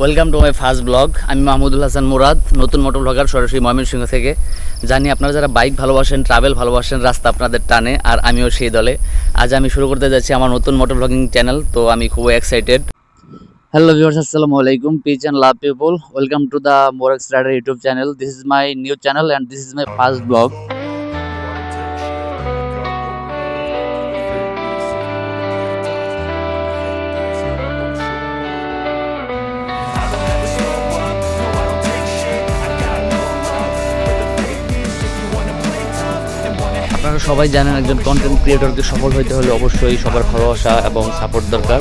Welcome to my first blog আমি মাহমুদুল হাসান মুরাদ, নতুন motor blogger সরাসরি ময়মনসিংহ থেকে। জানি আপনারা যারা বাইক ভালোবাসেন ট্রাভেল ভালোবাসেন, রাস্তা আপনাদের টানে, আর আমিও সেই দলে। আজ আমি শুরু করতে যাচ্ছি আমার নতুন মোটর ব্লগিং চ্যানেল তো আমি খুব এক্সাইটেড হ্যালো ভিউয়ার্স আসসালামু আলাইকুম peace and love people welcome to the Morex rider YouTube channel this is my new channel and this is my first blog আপনারা সবাই জানেন একজন কন্টেন্ট ক্রিয়েটরকে সফল হইতে হলে অবশ্যই সবার ভালোবাসা এবং সাপোর্ট দরকার।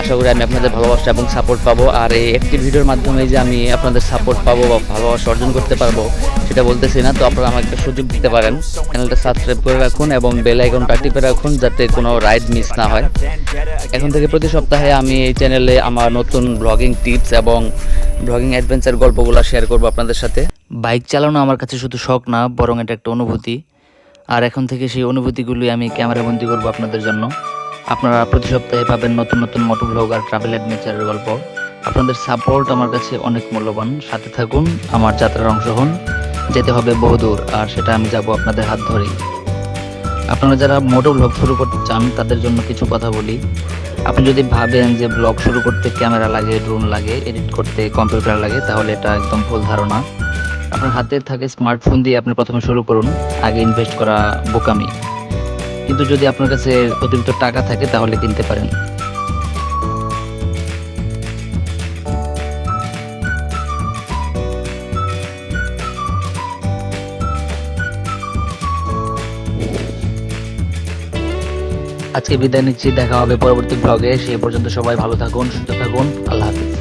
আশা করি আমি আপনাদের ভালোবাসা এবং সাপোর্ট পাবো। আর এই একটি ভিডিওর মাধ্যমে যে আমি আপনাদের সাপোর্ট পাবো বা ভালোবাসা অর্জন করতে পারব, সেটা বলতেছি না। তো আপনারা আমাকে একটা সুযোগ দিতে পারেন। চ্যানেলটা সাবস্ক্রাইব করে রাখুন এবং বেল আইকনটা টিপে রাখুন যাতে কোনো রাইড মিস না হয়। এখন থেকে প্রতি সপ্তাহে আমি এই চ্যানেলে আমার নতুন ব্লগিং টিপস এবং ব্লগিং অ্যাডভেঞ্চার গল্পগুলো শেয়ার করব আপনাদের সাথে। বাইক চালানো আমার কাছে শুধু শখ না, বরং এটা একটা অনুভূতি। আর এখন থেকে সেই অনুভূতিগুলি আমি ক্যামেরা বন্দি করব আপনাদের জন্য। আপনারা প্রতি সপ্তাহে পাবেন নতুন নতুন মোটো ব্লগ আর ট্রাভেল অ্যাডভেঞ্চারের গল্প। আপনাদের সাপোর্ট আমার কাছে অনেক মূল্যবান। সাথে থাকুন, আমার যাত্রার অংশ হন। যেতে হবে বহুদূর আর সেটা আমি যাব আপনাদের হাত ধরেই। আপনারা যারা মোটো ব্লগ শুরু করতে চান, তাদের জন্য কিছু কথা বলি। আপনি যদি ভাবেন যে ব্লগ শুরু করতে ক্যামেরা লাগে ড্রোন লাগে এডিট করতে কম্পিউটার লাগে, তাহলে এটা একদম ভুল ধারণা। আপনার হাতে থাকে স্মার্টফোন দিয়ে আপনি প্রথমে শুরু করুন, আগে ইনভেস্ট করা বোকামি। কিন্তু যদি আপনার কাছে অতিরিক্ত টাকা থাকে, তাহলে কিনতে পারেন। আজকে বিদায় নিচ্ছি, দেখা হবে পরবর্তী ব্লগে সেই পর্যন্ত সবাই ভালো থাকুন, সুস্থ থাকুন। আল্লাহ হাফিজ।